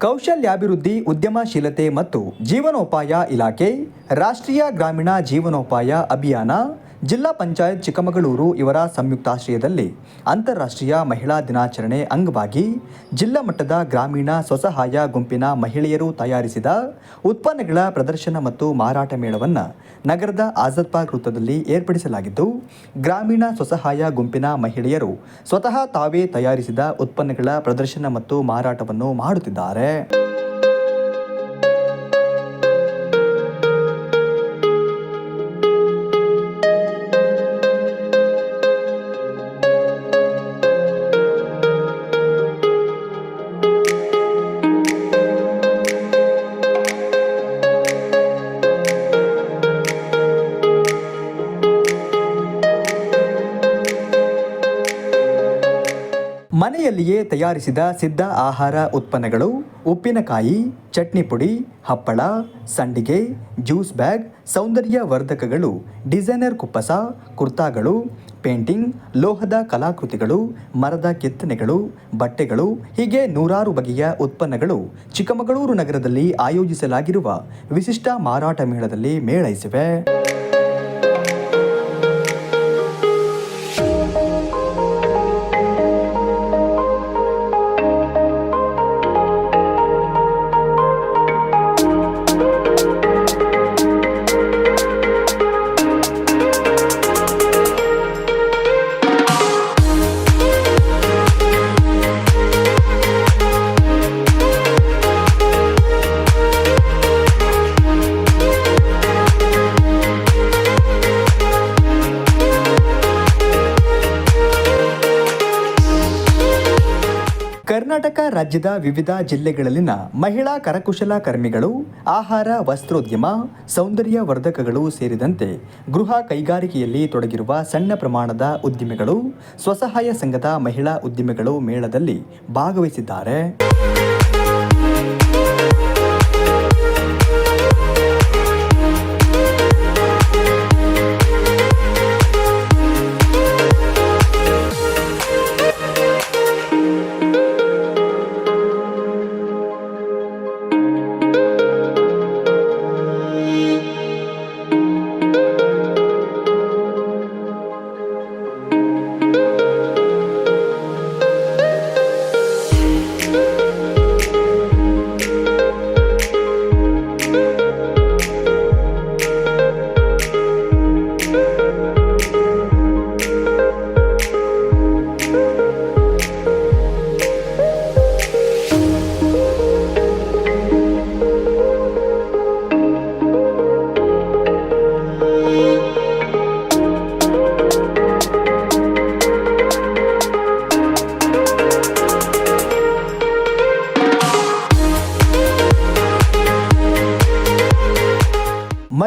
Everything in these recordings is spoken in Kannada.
ಕೌಶಲ್ಯಾಭಿವೃದ್ಧಿ ಉದ್ಯಮಶೀಲತೆ ಮತ್ತು ಜೀವನೋಪಾಯ ಇಲಾಖೆ ರಾಷ್ಟ್ರೀಯ ಗ್ರಾಮೀಣ ಜೀವನೋಪಾಯ ಅಭಿಯಾನ ಜಿಲ್ಲಾ ಪಂಚಾಯತ್ ಚಿಕ್ಕಮಗಳೂರು ಇವರ ಸಂಯುಕ್ತಾಶ್ರಯದಲ್ಲಿ ಅಂತಾರಾಷ್ಟ್ರೀಯ ಮಹಿಳಾ ದಿನಾಚರಣೆ ಅಂಗವಾಗಿ ಜಿಲ್ಲಾ ಮಟ್ಟದ ಗ್ರಾಮೀಣ ಸ್ವಸಹಾಯ ಗುಂಪಿನ ಮಹಿಳೆಯರು ತಯಾರಿಸಿದ ಉತ್ಪನ್ನಗಳ ಪ್ರದರ್ಶನ ಮತ್ತು ಮಾರಾಟ ಮೇಳವನ್ನು ನಗರದ ಆಜಾದ್ ಪಾರ್ಕ್ ವೃತ್ತದಲ್ಲಿ ಏರ್ಪಡಿಸಲಾಗಿದ್ದು, ಗ್ರಾಮೀಣ ಸ್ವಸಹಾಯ ಗುಂಪಿನ ಮಹಿಳೆಯರು ಸ್ವತಃ ತಾವೇ ತಯಾರಿಸಿದ ಉತ್ಪನ್ನಗಳ ಪ್ರದರ್ಶನ ಮತ್ತು ಮಾರಾಟವನ್ನು ಮಾಡುತ್ತಿದ್ದಾರೆ. ಮನೆಯಲ್ಲಿಯೇ ತಯಾರಿಸಿದ ಸಿದ್ಧ ಆಹಾರ ಉತ್ಪನ್ನಗಳು ಉಪ್ಪಿನಕಾಯಿ, ಚಟ್ನಿ ಪುಡಿ, ಹಪ್ಪಳ, ಸಂಡಿಗೆ, ಜ್ಯೂಸ್ ಬ್ಯಾಗ್, ಸೌಂದರ್ಯ ವರ್ಧಕಗಳು, ಡಿಸೈನರ್ ಕುಪ್ಪಸ, ಕುರ್ತಾಗಳು, ಪೇಂಟಿಂಗ್, ಲೋಹದ ಕಲಾಕೃತಿಗಳು, ಮರದ ಕೆತ್ತನೆಗಳು, ಬಟ್ಟೆಗಳು, ಹೀಗೆ ನೂರಾರು ಬಗೆಯ ಉತ್ಪನ್ನಗಳು ಚಿಕ್ಕಮಗಳೂರು ನಗರದಲ್ಲಿ ಆಯೋಜಿಸಲಾಗಿರುವ ವಿಶಿಷ್ಟ ಮಾರಾಟ ಮೇಳದಲ್ಲಿ ಮೇಳೈಸಿವೆ. ಕರ್ನಾಟಕ ರಾಜ್ಯದ ವಿವಿಧ ಜಿಲ್ಲೆಗಳಲ್ಲಿನ ಮಹಿಳಾ ಕರಕುಶಲ ಕರ್ಮಿಗಳು, ಆಹಾರ, ವಸ್ತ್ರೋದ್ಯಮ, ಸೌಂದರ್ಯ ವರ್ಧಕಗಳು ಸೇರಿದಂತೆ ಗೃಹ ಕೈಗಾರಿಕೆಯಲ್ಲಿ ತೊಡಗಿರುವ ಸಣ್ಣ ಪ್ರಮಾಣದ ಉದ್ದಿಮೆಗಳು, ಸ್ವಸಹಾಯ ಸಂಘದ ಮಹಿಳಾ ಉದ್ದಿಮೆಗಳು ಮೇಳದಲ್ಲಿ ಭಾಗವಹಿಸಿದ್ದಾರೆ.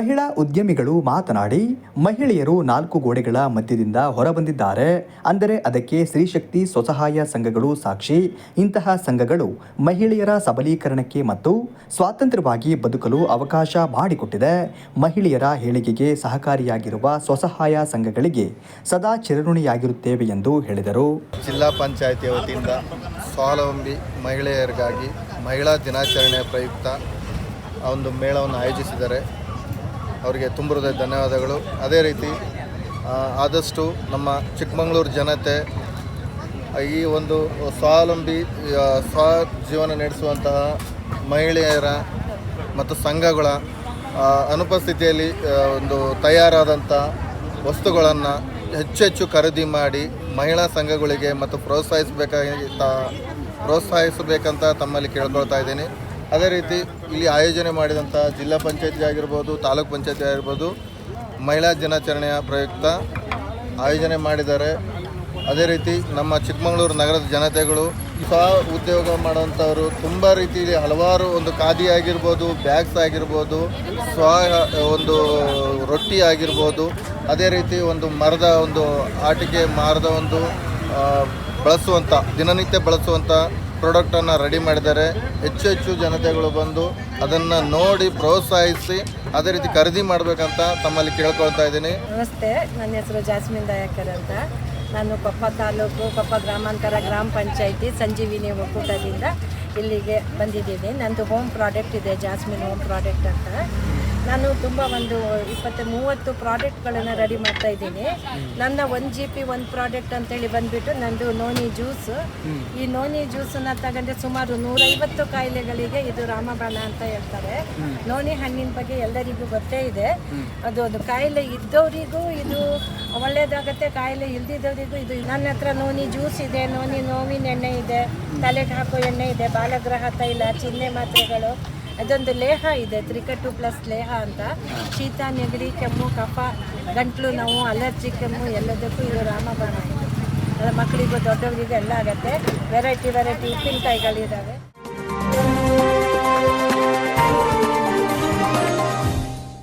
ಮಹಿಳಾ ಉದ್ಯಮಿಗಳು ಮಾತನಾಡಿ, ಮಹಿಳೆಯರು ನಾಲ್ಕು ಗೋಡೆಗಳ ಮಧ್ಯದಿಂದ ಹೊರಬಂದಿದ್ದಾರೆ. ಅಂದರೆ ಅದಕ್ಕೆ ಸ್ತ್ರೀಶಕ್ತಿ ಸ್ವಸಹಾಯ ಸಂಘಗಳು ಸಾಕ್ಷಿ. ಇಂತಹ ಸಂಘಗಳು ಮಹಿಳೆಯರ ಸಬಲೀಕರಣಕ್ಕೆ ಮತ್ತು ಸ್ವಾತಂತ್ರ್ಯವಾಗಿ ಬದುಕಲು ಅವಕಾಶ ಮಾಡಿಕೊಟ್ಟಿದೆ. ಮಹಿಳೆಯರ ಹೇಳಿಕೆಗೆ ಸಹಕಾರಿಯಾಗಿರುವ ಸ್ವಸಹಾಯ ಸಂಘಗಳಿಗೆ ಸದಾ ಚಿರಋಣಿಯಾಗಿರುತ್ತೇವೆ ಎಂದು ಹೇಳಿದರು. ಜಿಲ್ಲಾ ಪಂಚಾಯಿತಿಯ ವತಿಯಿಂದ ಸ್ವಾವಲಂಬಿ ಮಹಿಳೆಯರಿಗಾಗಿ ಮಹಿಳಾ ದಿನಾಚರಣೆಯ ಪ್ರಯುಕ್ತ ಒಂದು ಮೇಳವನ್ನು ಆಯೋಜಿಸಿದ್ದಾರೆ. ಅವರಿಗೆ ತುಂಬ ಧನ್ಯವಾದಗಳು. ಅದೇ ರೀತಿ ಆದಷ್ಟು ನಮ್ಮ ಚಿಕ್ಕಮಗಳೂರು ಜನತೆ, ಈ ಒಂದು ಸ್ವಾವಲಂಬಿ ಸ್ವ ಜೀವನ ನಡೆಸುವಂತಹ ಮಹಿಳೆಯರ ಮತ್ತು ಸಂಘಗಳ ಅನುಪಸ್ಥಿತಿಯಲ್ಲಿ ಒಂದು ತಯಾರಾದಂಥ ವಸ್ತುಗಳನ್ನು ಹೆಚ್ಚು ಹೆಚ್ಚು ಖರೀದಿ ಮಾಡಿ ಮಹಿಳಾ ಸಂಘಗಳಿಗೆ ಮತ್ತು ಪ್ರೋತ್ಸಾಹಿಸಬೇಕಾಗಿ, ತಾ, ಪ್ರೋತ್ಸಾಹಿಸಬೇಕಂತ ತಮ್ಮಲ್ಲಿ ಕೇಳ್ಕೊಳ್ತಾ ಇದ್ದೀನಿ. ಅದೇ ರೀತಿ ಇಲ್ಲಿ ಆಯೋಜನೆ ಮಾಡಿದಂಥ ಜಿಲ್ಲಾ ಪಂಚಾಯತಿ ಆಗಿರ್ಬೋದು, ತಾಲೂಕ್ ಪಂಚಾಯತಿ ಆಗಿರ್ಬೋದು, ಮಹಿಳಾ ದಿನಾಚರಣೆಯ ಪ್ರಯುಕ್ತ ಆಯೋಜನೆ ಮಾಡಿದ್ದಾರೆ. ಅದೇ ರೀತಿ ನಮ್ಮ ಚಿಕ್ಕಮಗಳೂರು ನಗರದ ಜನತೆಗಳು ಸ್ವ ಉದ್ಯೋಗ ಮಾಡುವಂಥವರು ತುಂಬ ರೀತಿಯಲ್ಲಿ ಹಲವಾರು ಒಂದು ಖಾದಿ ಆಗಿರ್ಬೋದು, ಬ್ಯಾಗ್ಸ್ ಆಗಿರ್ಬೋದು ಸ್ವ ಒಂದು ರೊಟ್ಟಿ ಆಗಿರ್ಬೋದು, ಅದೇ ರೀತಿ ಒಂದು ಮರದ ಒಂದು ಆಟಿಕೆ ಮರದ ಒಂದು ಬಳಸುವಂಥ ದಿನನಿತ್ಯ ಬಳಸುವಂಥ ಪ್ರಾಡಕ್ಟನ್ನು ರೆಡಿ ಮಾಡಿದ್ದಾರೆ. ಹೆಚ್ಚು ಹೆಚ್ಚು ಜನತೆಗಳು ಬಂದು ಅದನ್ನು ನೋಡಿ ಪ್ರೋತ್ಸಾಹಿಸಿ, ಅದೇ ರೀತಿ ಖರೀದಿ ಮಾಡಬೇಕಂತ ತಮ್ಮಲ್ಲಿ ಕೇಳ್ಕೊಳ್ತಾ ಇದ್ದೀನಿ. ನಮಸ್ತೆ, ನನ್ನ ಹೆಸರು ಜಾಸ್ಮಿನ್ ದಯಾಕರ್ ಅಂತ. ನಾನು ಕೊಪ್ಪ ತಾಲೂಕು, ಕೊಪ್ಪ ಗ್ರಾಮಾಂತರ ಗ್ರಾಮ ಪಂಚಾಯಿತಿ ಸಂಜೀವಿನಿ ಒಕ್ಕೂಟದಿಂದ ಇಲ್ಲಿಗೆ ಬಂದಿದ್ದೀನಿ. ನಂದು ಹೋಮ್ ಪ್ರಾಡಕ್ಟ್ ಇದೆ ಜಾಸ್ಮಿನ್ ಹೋಮ್ ಪ್ರಾಡಕ್ಟ್ ಅಂತ. ನಾನು ತುಂಬ ಒಂದು ಇಪ್ಪತ್ತು ಮೂವತ್ತು ಪ್ರಾಡಕ್ಟ್ಗಳನ್ನು ರೆಡಿ ಮಾಡ್ತಾ ಇದ್ದೀನಿ. ನನ್ನ ಒನ್ ಜಿ ಪಿ ಒಂದು ಪ್ರಾಡಕ್ಟ್ ಅಂತೇಳಿ ಬಂದ್ಬಿಟ್ಟು ನಂದು ನೋನಿ ಜ್ಯೂಸ್. ಈ ನೋನಿ ಜ್ಯೂಸನ್ನು ತಗೊಂಡ್ರೆ ಸುಮಾರು ನೂರೈವತ್ತು ಕಾಯಿಲೆಗಳಿಗೆ ಇದು ರಾಮಬಾಣ ಅಂತ ಹೇಳ್ತಾರೆ. ನೋನಿ ಹಣ್ಣಿನ ಬಗ್ಗೆ ಎಲ್ಲರಿಗೂ ಗೊತ್ತೇ ಇದೆ. ಅದು ಒಂದು ಕಾಯಿಲೆ ಇದ್ದವರಿಗೂ ಇದು ಒಳ್ಳೇದಾಗತ್ತೆ, ಕಾಯಿಲೆ ಇಲ್ದಿದ್ದವರಿಗೂ ಇದು ನನ್ನ ಹತ್ರ ನೋನಿ ಜ್ಯೂಸ್ ಇದೆ, ನೋನಿ, ನೋವಿನ ಎಣ್ಣೆ ಇದೆ, ತಲೆಗೆ ಹಾಕೋ ಎಣ್ಣೆ ಇದೆ, ಬಾಲಗ್ರಹ ತೈಲ, ಚಿಹ್ನೆ ಮಾತ್ರೆಗಳು. ಅದೊಂದು ಲೇಹ ಇದೆ ತ್ರಿಕಟು ಪ್ಲಸ್ ಲೇಹ ಅಂತ. ಶೀತ, ನೆಗಡಿ, ಕೆಮ್ಮು, ಕಫ, ಗಂಟ್ಲು ನೋವು ಅಲರ್ಜಿ ಕೆಮ್ಮು ಎಲ್ಲದಕ್ಕೂ ಇದು ರಾಮಬಾಣ ಮಕ್ಕಳಿಗೂ, ದೊಡ್ಡವರಿಗೂ ಎಲ್ಲ ಆಗುತ್ತೆ. Variety variety ಉಪ್ಪಿನಕಾಯಿಗಳಿದ್ದಾವೆ